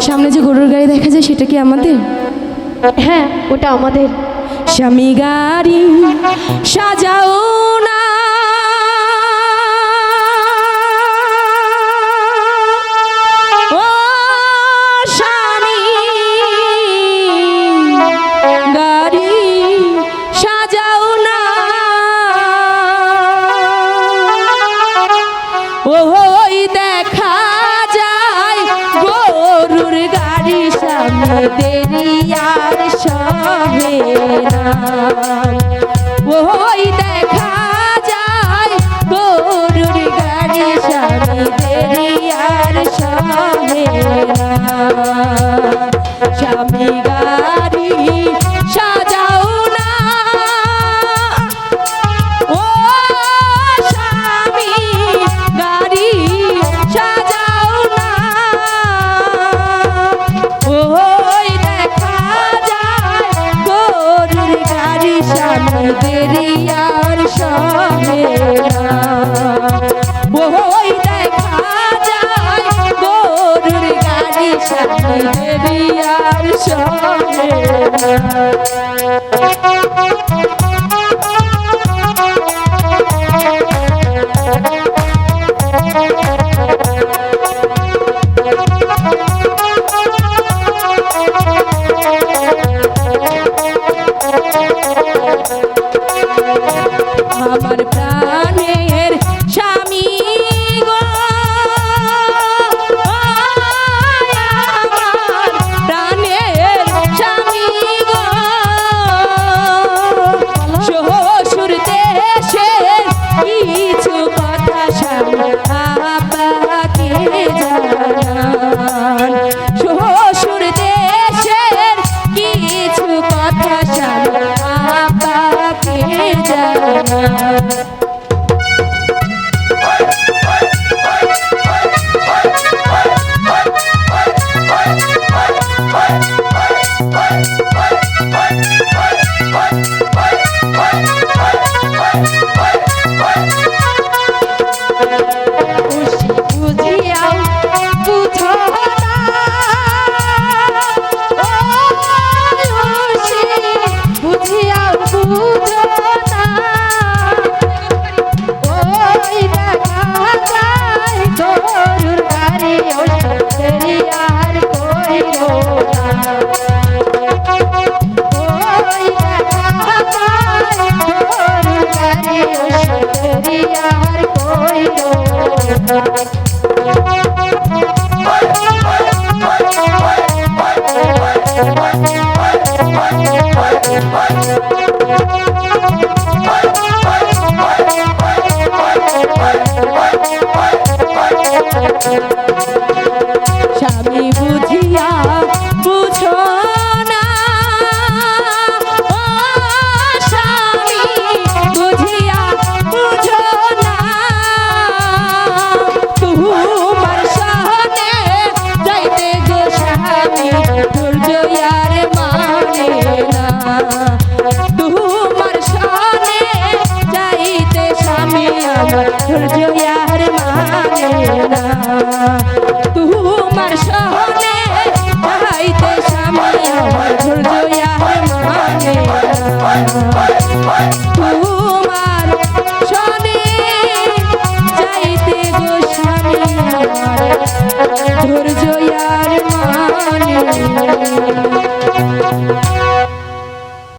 সামনে যে গরুর গাড়ি দেখা যায় সেটা কি আমাদের? হ্যাঁ ওটা আমাদের। স্বামী গাড়ি সাজাও পিয়ার সবে ওই দেখা যায় গরুর গাড়ি স্বামী দেরিয়ার সবে স্বামী গাড়ি সাজা দিশা নদেরিয়ার সমেরা বই দেখা যায় গরুর গাড়ি সামনে দেরিয়ার সমেরা আমার প্রাণের স্বামী। Bye. আর কই यार माने ना तू मर